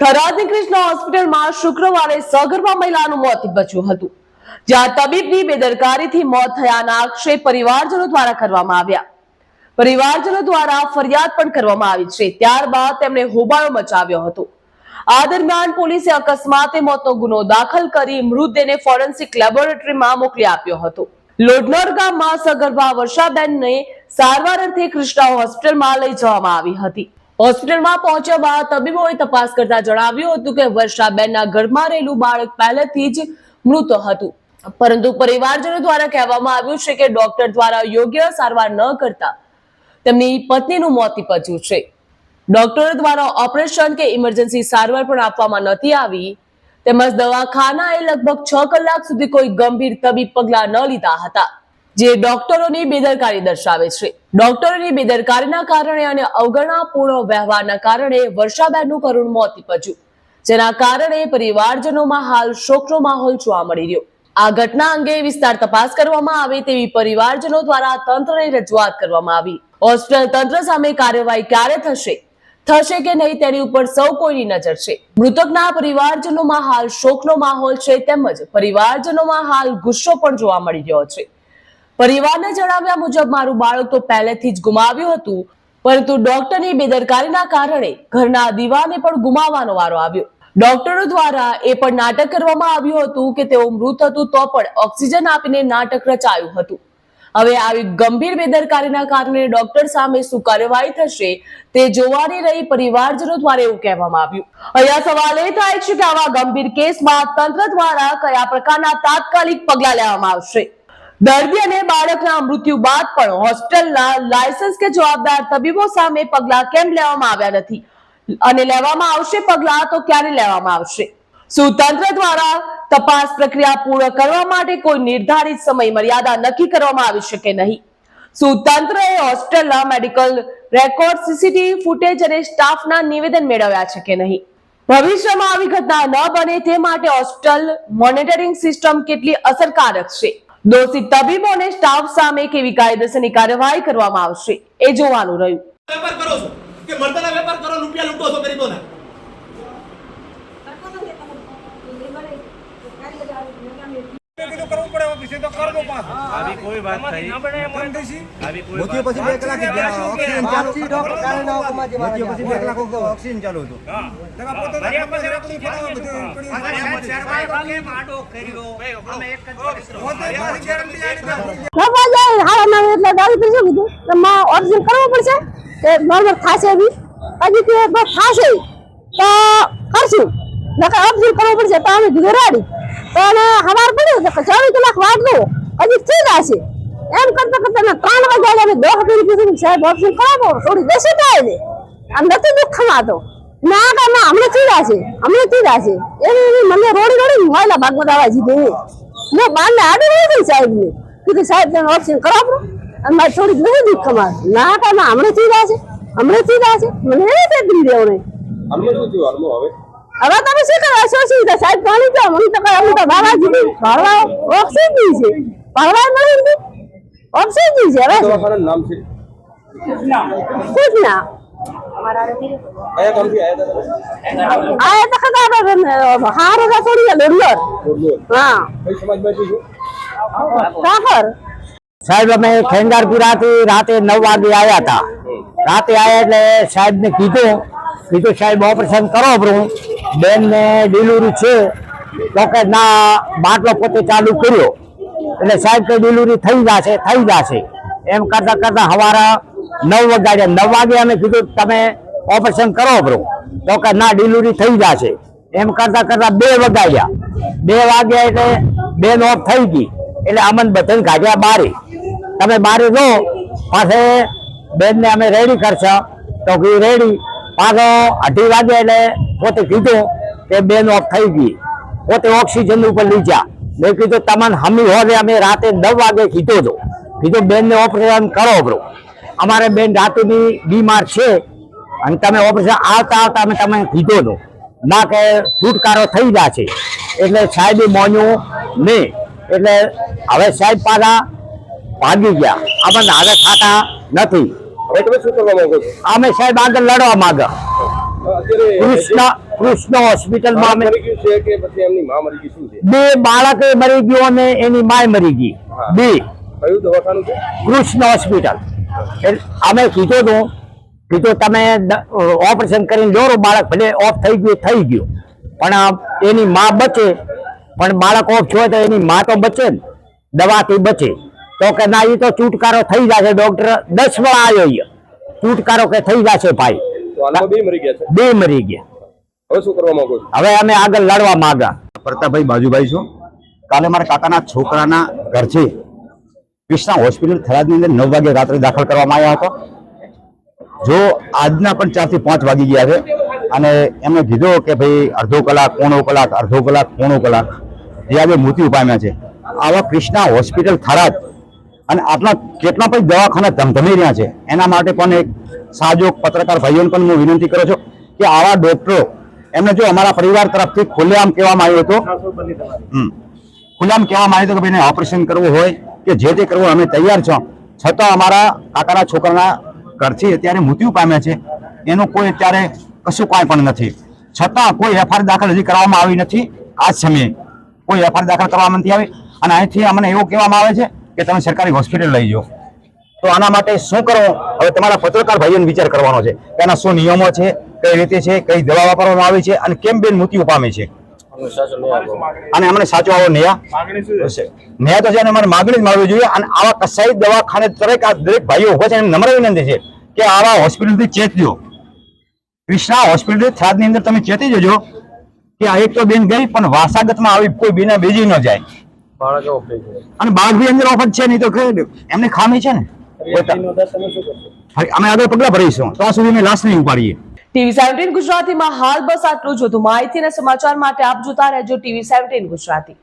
થરાદની કૃષ્ણ હોસ્પિટલમાં શુક્રવારે સગર્ભા મહિલાનું મોત નીપજ્યું હતું, જ્યાં તબીબની બેદરકારીથી મોત થયાના આક્ષેપ પરિવારજનો દ્વારા કરવામાં આવ્યા. પરિવારજનો દ્વારા ફરિયાદ પણ કરવામાં આવી છે. ત્યારબાદ તેમણે હોબાળો મચાવ્યો હતો. આ દરમિયાન પોલીસે અકસ્માતે મોતનો ગુનો દાખલ કરી મૃતદેહને ફોરેન્સિક લેબોરેટરીમાં મોકલી આપ્યો હતો. લોડનોર ગામમાં સગર્ભા વર્ષાબેનને સારવાર અર્થે કૃષ્ણા હોસ્પિટલમાં લઈ જવામાં આવી હતી. હોસ્પિટલમાં પહોંચ્યા બાદ તબીબોએ તપાસ કરતા જણાવ્યું હતું કે વર્ષાબેનના ઘરમાં રહેલું બાળક પહેલેથી જ મૃત હતું. પરંતુ પરિવારજનો દ્વારા કહેવામાં આવ્યું છે કે ડોક્ટર દ્વારા યોગ્ય સારવાર ન કરતા તેમની પત્નીનું મોત નીપજ્યું છે. ડોક્ટરો દ્વારા ઓપરેશન કે ઇમરજન્સી સારવાર પણ આપવામાં નથી આવી. તેમજ દવાખાનાએ લગભગ છ કલાક સુધી કોઈ ગંભીર તબીબ પગલાં ન લીધા હતા. જે ડોક્ટરોની બેદરકારી દર્શાવે છે. ડોક્ટરોની બેદરકારીના કારણે અને અવગણનાપૂર્ણ વ્યવહારના કારણે વર્ષાબેનનું કરુણ મોત નીપજ્યું. જેના કારણે પરિવારજનોમાં હાલ શોકનો માહોલ જોવા મળી રહ્યો. આ ઘટના અંગે વિસ્તાર તપાસ કરવામાં આવે તેવી પરિવારજનો દ્વારા તંત્રને રજૂઆત કરવામાં આવી. હોસ્પિટલ તંત્ર સામે કાર્યવાહી ક્યારે થશે? થશે કે નહીં તેની ઉપર સૌ કોઈની નજર છે. મૃતકના પરિવારજનોમાં હાલ શોકનો માહોલ છે તેમજ પરિવારજનોમાં હાલ ગુસ્સો પણ જોવા મળી રહ્યો છે. પરિવારના જણાવ્યા મુજબ, મારું બાળક તો પહેલેથી જ ગુમાવ્યું હતું, પરંતુ ડોક્ટરની બેદરકારીના કારણે ઘરના દીવાને પણ ગુમાવવાનો વારો આવ્યો. ડોક્ટરો દ્વારા એ પણ નાટક કરવામાં આવ્યું હતું કે તેઓ મૃત હતું તો પણ ઓક્સિજન આપીને નાટક રચાયું હતું. હવે આવી ગંભીર બેદરકારીના કારણે ડોક્ટર સામે શું કાર્યવાહી થશે તે જોવાની રહી પરિવારજનો દ્વારા એવું કહેવામાં આવ્યું. અહીંયા સવાલ એ થાય છે કે આવા ગંભીર કેસમાં તંત્ર દ્વારા કયા પ્રકારના તાત્કાલિક પગલાં લેવામાં આવશે? દર્દી અને બાળકના મૃત્યુ બાદ પણ હોસ્પિટલના લાયસન્સ કે જવાબદાર તબીબો સામે પગલાં કેમ લેવામાં આવ્યા નથી? અને લેવામાં આવશે પગલાં તો ક્યારે લેવામાં આવશે? શું તંત્ર દ્વારા તપાસ પ્રક્રિયા પૂર્ણ કરવા માટે કોઈ નિર્ધારિત સમય મર્યાદા નક્કી કરવામાં આવી શકે નહીં. શું તંત્રએ હોસ્પિટલના મેડિકલ રેકોર્ડ સીસીટીવી ફૂટેજ અને સ્ટાફના નિવેદન મેળવ્યા છે કે નહીં? ભવિષ્યમાં આવી ઘટના ન બને તે માટે હોસ્પિટલ મોનિટરિંગ સિસ્ટમ કેટલી અસરકારક છે? દોષિત તબીબો અને સ્ટાફ સામે કેવી કાયદેસરની કાર્યવાહી કરવામાં આવશે એ જોવાનું રહ્યું. વેપાર કરો છો કે મરદાના વેપાર કરો રૂપિયા લૂંટો છો ગરીબોના? કીધું કે માં ઓરિજિન કરવું પડશે? કે નોર્મલ થશે બી? હજી કે બસ થશે. તો કરશું. નકર ઓરિજિન કરવું પડશે તો અમે કીધું તો એને હવાર પડ્યું તો ચોવીસ કલાક લો હજી થઈ જશે એમ કરતા કરતા ને ત્રણ વાગ્યા અમે દોહ કરી કે સાહેબ ઓરિજિન કરાવો થોડી બેસી થાય ને. આમ નથી દુઃખ ખમાતો ના કે ના, હમણાં થઈ જશે હમણાં થઈ જશે એવી મને રોડી રોડી મોયલા ભાગમાં દાવા જીધું મેં બારને આડી રહી સાહેબ ને. કીધું, સાહેબ, તમે ઓપ્શન કરાવો અને મારે થોડી નહીં દુઃખ ખમાર ના કે હમણાં થઈ જશે હમણાં થઈ જશે મને એવી દીધી દેવું નહીં તમે શું કરો શું સુવિધા સાહેબ જાણી જાઓ મને તો કઈ અમે તો બાબા જીધી ભરવા ઓક્સિજન છે ભરવા મળી નથી ઓક્સિજન છે હવે દવાખાનાનું નામ છે કુછ ના કયા ગામથી આવ્યા હતા તમે આ તો ખબર હારે તો થોડી લોડલોર બોરલોર. હા કઈ સમાજમાંથી છો કાફર સાહેબ અમે ખેંગારપુરાથી રાતે નવ વાગે આવ્યા હતા રાતે આવ્યા એટલે સાહેબને કીધું કીધું સાહેબ ઓપરેશન કરો બ્રું બેનને ડિલિવરી છે તો કે ના બાટલો પોતે ચાલુ કર્યો. એટલે સાહેબ કે ડિલિવરી થઈ જશે થઈ જશે. એમ કરતા કરતા સવારે નવ વાગ્યા, નવ વાગે અમે કીધું, તમે ઓપરેશન કરો બ્રો. તો કે ના ડિલિવરી થઈ જશે. એમ કરતા કરતા બે વગાડ્યા બે વાગ્યા એટલે બેન ઓફ થઈ ગઈ. એટલે અમન બધાને કાઢ્યા બારે. તમે બારે જો પાસે બેનને અમે રેડી કરશો. તો કે રેડી પાછો અઢી વાગે એટલે પોતે કીધું કે બેન ઓફ થઈ ગઈ. પોતે ઓક્સિજન ઉપર લઈ જા મેં કીધું તમને હમી હોરે અમે રાતે નવ વાગે કીધો હતો કીધું બેનને ઓપરેશન કરો બ્રો. અમારે બેન રાતેની બીમાર છે અને તમે ઓપરેશન આવતા આવતા અમે તમે કીધો હતો ના કે છુટકારો થઈ છે. એટલે સાહેબે મોન્યું નહીં. એટલે હવે સાહેબ પાછા ભાગી ગયા. આપણને હવે ખાતા નથી અમે સાહેબ આગળ લડવા માંગે. કૃષ્ણ કૃષ્ણ હોસ્પિટલમાં અમે મરી છે કે પછી એમની માં મરી ગઈ શું છે? બે બાળકે મરી ગયો અને એની માય મરી ગઈ. બે. કયું દવાખાનું છે? કૃષ્ણ હોસ્પિટલ અમે કીધું હતું કીધું તમે ઓપરેશન કરીને દોરો બાળક ભલે ઓફ થઈ ગયું થઈ ગયું. પણ એની માં બચે. પણ બાળક ઓફ થયો તો એની માં તો બચે ને દવાથી બચે. તો કે ના એ તો છુટકારો થઈ જશે. ડોક્ટર દસ વાર આવ્યો છુટકારો કે થઈ જશે ભાઈ. બે મરી ગયા બે મરી ગયા. હવે શું કરવા માંગો હવે અમે આગળ લડવા માંગા. પ્રતાપભાઈ બાજુભાઈ છું? કાલે મારા કાકાના છોકરાના ઘર છે. કૃષ્ણા હોસ્પિટલ થરાદની અંદર નવ વાગે રાત્રે દાખલ કરવામાં આવ્યા હતો. જો આજના પણ ચારથી પાંચ વાગી ગયા છે. અને એમણે કીધું કે ભાઈ અડધો કલાક પોણો કલાક અડધો કલાક પોણો કલાક. જે આજે મૃત્યુ પામ્યા છે. આવા કૃષ્ણા હોસ્પિટલ થરાદ અને આટલા કેટલા પણ દવાખાના ધમધમી રહ્યા છે? એના માટે પણ એક સાજો પત્રકાર ભાઈઓને પણ હું વિનંતી કરું છું કે આવા ડોક્ટરો એમને જો અમારા પરિવાર તરફથી ખુલ્લેઆમ કહેવામાં આવ્યું હતું ખુલ્લેઆમ કહેવામાં આવ્યું હતું કે ભાઈને ઓપરેશન કરવું હોય કે જે તે કરવું અમે તૈયાર છો. છતાં અમારા કાકાના છોકરાના ઘરથી અત્યારે મૃત્યુ પામ્યા છે. એનું કોઈ અત્યારે કશું કાંઈ પણ નથી. છતાં કોઈ એફઆઈઆર દાખલ હજી કરવામાં આવી નથી. આ સમયે કોઈ એફઆઈઆર દાખલ કરવામાં નથી આવી. અને અહીંથી અમને એવું કહેવામાં આવે છે કે તમે સરકારી હોસ્પિટલ લઈ જાઓ. તો આના માટે શું કરો? હવે તમારા પત્રકાર ભાઈઓને વિચાર કરવાનો છે કે આના શું નિયમો છે, કઈ રીતે છે, કઈ દવા વાપરવામાં આવી છે અને કેમ બેન મૃત્યુ પામે છે? અને અમને સાચો આવો ન્યા? ન્યા તો છે અને અમારે માગણી જ માગવી જોઈએ અને આવા કસાઈ દવાખાને દરેક આ દરેક ભાઈઓ ઊભા છે એમને નમ્ર વિનંતી છે કે આવા હોસ્પિટલથી ચેત ચેતજો કૃષ્ણા હોસ્પિટલ થરાદની અંદર તમે ચેતી જજો કે આ એક તો બેન ગઈ પણ વારસાગતમાં આવી કોઈ બેના બીજી ન જાય. બાળક અને બાળક બી અંદર ઓફર છે નહીં તો એમને ખામી છે ને? અમે આગળ પગલા ભરીશું. તો આ સુધી અમે લાશ નહીં ઉપાડીએ. ટીવી સેવન્ટીન ગુજરાતીમાં હાલ બસ આટલું જ હતું. માહિતી અને સમાચાર માટે આપ જોતા રહેજો ટીવી સેવન્ટીન ગુજરાતી.